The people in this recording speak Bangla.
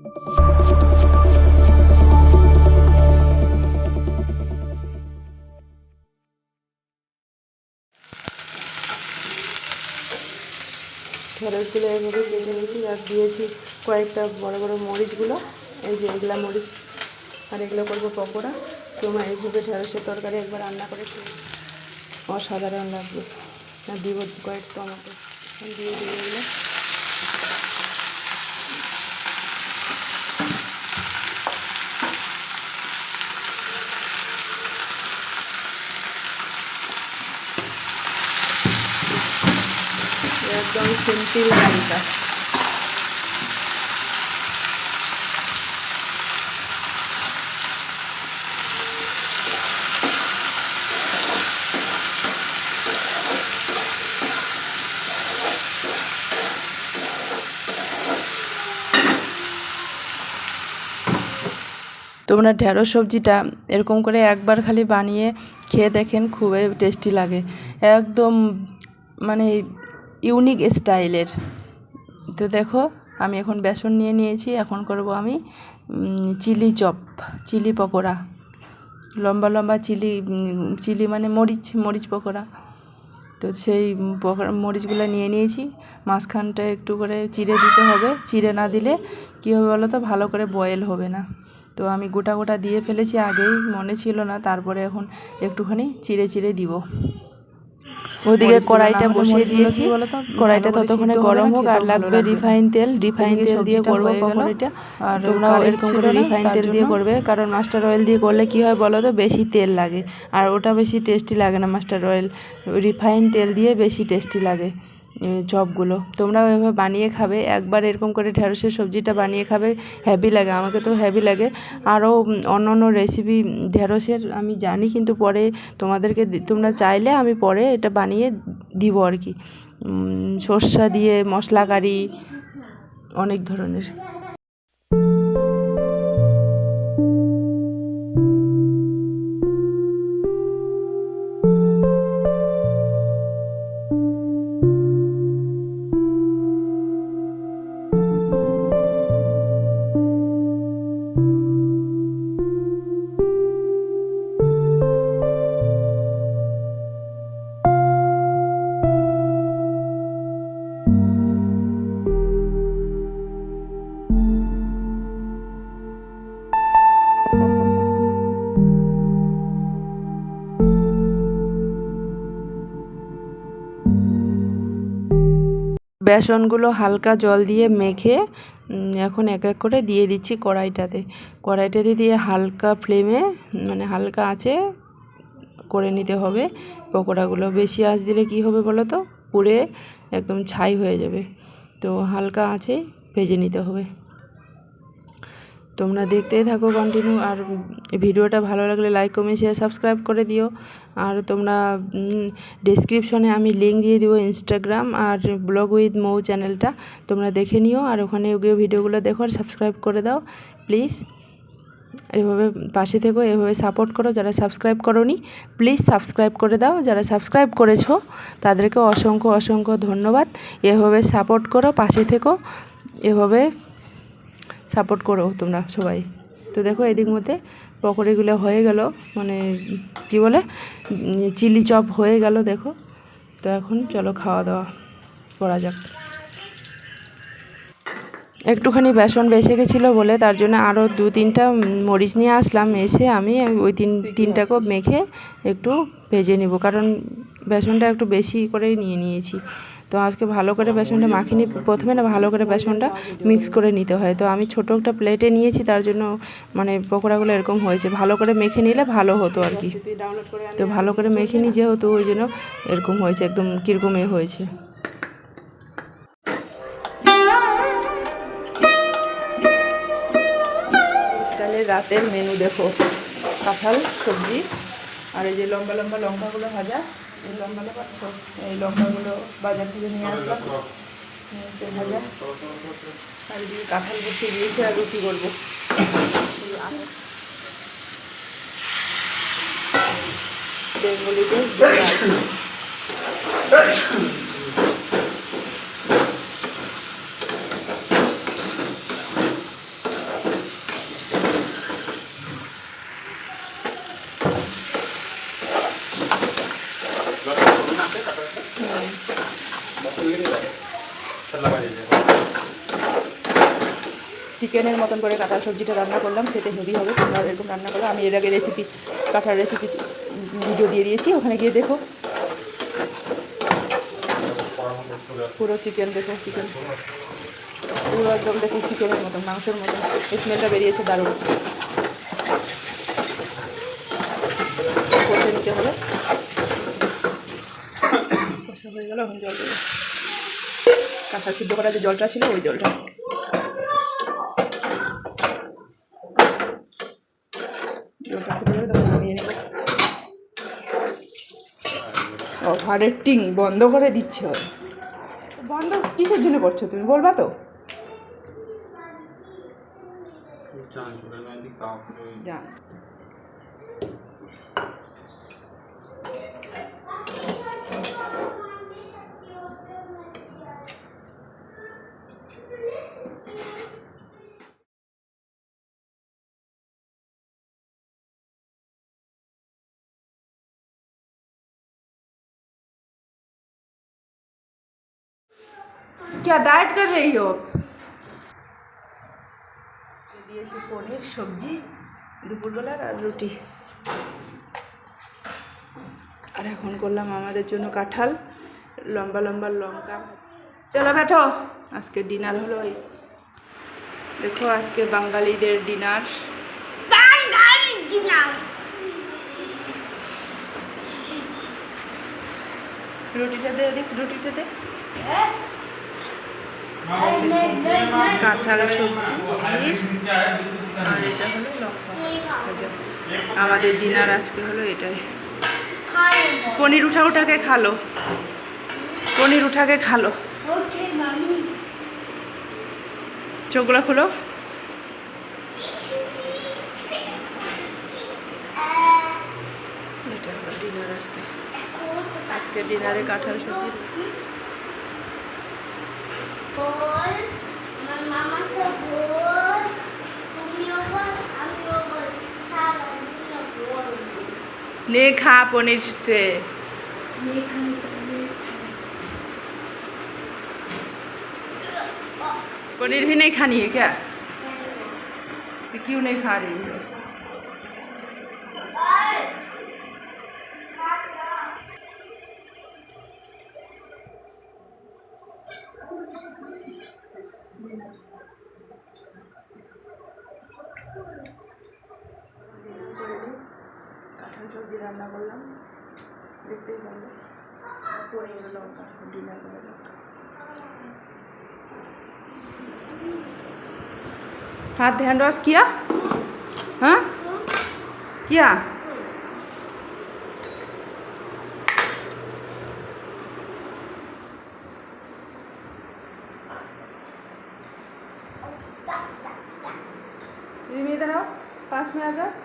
ঢেঁড়সগুলো এভাবে কেটে নিয়েছি, আর দিয়েছি কয়েকটা বড় বড় মরিচগুলো। এই যে এগুলা মরিচ, আর এগুলো করব পকোড়া। তোমরা এইভাবে ঢেঁড়সের তরকারি একবার রান্না করে অসাধারণ লাগবে। আর দিব কয়েক টমেটো। দিয়ে দিই এগুলো। একদম সিম্পল রান্না তোমরা ঢেঁড়স সবজিটা এরকম করে একবার খালি বানিয়ে খেয়ে দেখেন খুবই টেস্টি লাগে। একদম মানে ইউনিক স্টাইলের। তো দেখো, আমি এখন বেসন নিয়ে নিয়েছি, এখন করব আমি চিলি চপ, চিলি পকোড়া। লম্বা লম্বা চিলি চিলি মানে মরিচ মরিচ পকোড়া। তো সেই পকোড়া, মরিচগুলো নিয়ে নিয়েছি। মাঝখানটা একটু করে চিড়ে দিতে হবে। চিড়ে না দিলে কী হবে বলো তো? ভালো করে বয়েল হবে না। তো আমি গোটা গোটা দিয়ে ফেলেছি আগেই, মনে ছিল না। তারপরে এখন একটুখানি চিড়ে চিড়ে দিব। ওদিকে কড়াইটা বসিয়ে দিয়েছি। কড়াইটা ততক্ষণে গরম হোক আর লাগবে রিফাইন তেল। রিফাইন তেল দিয়ে করব পকোড়িটা। আর তোমরা এরকম করে রিফাইন তেল দিয়ে করবে। কারণ মাস্টার অয়েল দিয়ে করলে কি হয় বলো তো? বেশি তেল লাগে। আর ওটা বেশি টেস্টি লাগে না মাস্টার অয়েল। রিফাইন তেল দিয়ে বেশি টেস্টি লাগে। চপগুলো। তোমরাও এভাবে বানিয়ে খাবে। একবার এরকম করে ঢেঁড়সের সবজিটা বানিয়ে খাবে হ্যাভি লাগে। আমাকে তো হ্যাভি লাগে। আরও অন্য অন্য রেসিপি ঢেঁড়সের আমি জানি, কিন্তু পরে তোমাদেরকে তোমরা চাইলে আমি পরে এটা বানিয়ে দিব আর কি। সর্ষা দিয়ে মশলা কারি অনেক ধরনের। বেসনগুলো হালকা জল দিয়ে মেখে এখন এক এক করে দিয়ে দিচ্ছি কড়াইটাতে। কড়াইটাতে দিয়ে হালকা ফ্লেমে মানে হালকা আঁচে করে নিতে হবে পকোড়াগুলো। বেশি আঁচ দিলে কি হবে বলো তো? পুড়ে একদম ছাই হয়ে যাবে। তো হালকা আঁচে ভেজে নিতে হবে। তোমরা দেখতেই থাকো কন্টিনিউ আর ভিডিওটা ভালো লাগলে লাইক কমেন্ট শেয়ার সাবস্ক্রাইব করে দিও। আর তোমরা ডিসক্রিপশনে আমি লিঙ্ক দিয়ে দিব ইনস্টাগ্রাম আর ব্লগ উইথ মৌ চ্যানেলটা তোমরা দেখে নিও, আর ওখানে গিয়ে ভিডিওগুলো দেখো আর সাবস্ক্রাইব করে দাও। প্লিজ এভাবে পাশে থেকো, এভাবে সাপোর্ট করো। যারা সাবস্ক্রাইব করোনি প্লিজ সাবস্ক্রাইব করে দাও। যারা সাবস্ক্রাইব করেছ, তাদেরকে অসংখ্য অসংখ্য ধন্যবাদ। এভাবে সাপোর্ট করো, পাশে থেকো। এভাবে সাপোর্ট করো তোমরা সবাই। তো দেখো, এদিক মধ্যে পকোড়িগুলো হয়ে গেল। মানে কি বলে? চিলি চপ হয়ে গেল, দেখো। তো এখন চলো খাওয়া দাওয়া করা যাক। একটুখানি বেসন বেঁচে গেছিল বলে তার জন্য আরও দু তিনটা মরিচ নিয়ে আসলাম, এসে আমি ওই তিন, তিনটাকে মেখে একটু ভেজে নিব। কারণ বেসনটা একটু বেশি করেই নিয়ে নিয়েছি। তো আজকে ভালো করে বেসনটা মাখিয়ে নিই প্রথমে না ভালো করে বেসনটা মিক্স করে নিতে হয়। তো আমি ছোটো একটা প্লেটে নিয়েছি, তার জন্য মানে পকোড়াগুলো এরকম হয়েছে। ভালো করে মেখে নিলে ভালো হতো আর কি। তো ভালো করে মেখে নিই যেহেতু, ওই জন্য এরকম হয়েছে, একদম কীরকম এ হয়েছে। রাতের মেনু দেখো। কাঁঠাল সবজি আর এই যে লম্বা লম্বা লঙ্কাগুলো ভাজা এই লঙ্কাটা পাচ্ছ এই লঙ্কাগুলো বাজার থেকে নিয়ে আসলাম। নিয়ে এসে ভাজা। আর এদিকে কাঁঠাল বসিয়ে দিয়েছে আর রুটি করব। বেঙ্গলিতে চিকেনের মতন করে কাঁঠাল সবজিটা রান্না করলাম, খেতে হেভি হবে, তোমরা এরকম রান্না করো। আমি এর আগে রেসিপি কাঁঠার রেসিপি ভিডিও দিয়ে দিয়েছি, ওখানে গিয়ে দেখো। পুরো চিকেন দেখো চিকেন পুরো একদম দেখো চিকেনের মতন, মাংসের মতন। স্মেলটা বেরিয়েছে দারুণ। কষা হয়ে গেল এখন জল দেবো। কাঁথা সিদ্ধ করা যে জলটা ছিল ওই জলটা। জলটা ফুটে তখন নামিয়ে নেব। ওভারের টিং বন্ধ করে দিচ্ছে ওর। বন্ধ কিসের জন্য করছ তুমি বলবা তো? क्या डाइट कर रही हो দিয়েছি পনির সবজি দুপুরবেলার আর রুটি আর এখন করলাম আমাদের জন্য কাঁঠাল লম্বা লম্বা লঙ্কা চলো বেঠো আজকে ডিনার হলো এই দেখো আজকে বাঙালিদের ডিনার বাঙালি ডিনার রুটিটা দে দেখ রুটিটা দে কাঁঠাল সবজি আর এটা হলো লঙ্কা ভাজা। আমাদের ডিনার আজকে হলো এটাই। পনির উঠা উঠাকে খালো। পনির উঠাকে খালো। চোখগুলো খুলো। এটা হলো ডিনার আজকে। আজকে ডিনারে কাঁঠাল সবজি। বল আমার মামাকে বল তুমিও বল আমিও বল সারা দুনিয়া বল নে খা পনির সে पनीर भी नहीं खानी है क्या तो क्यों नहीं खा रही है সবজি রান্না করলাম দেখতেই পারলো পনির লঙ্কা ডিনার করে লঙ্কা हाथ ध्यान वॉश किया हाँ किया रिमी इधर आओ पास में आ जाओ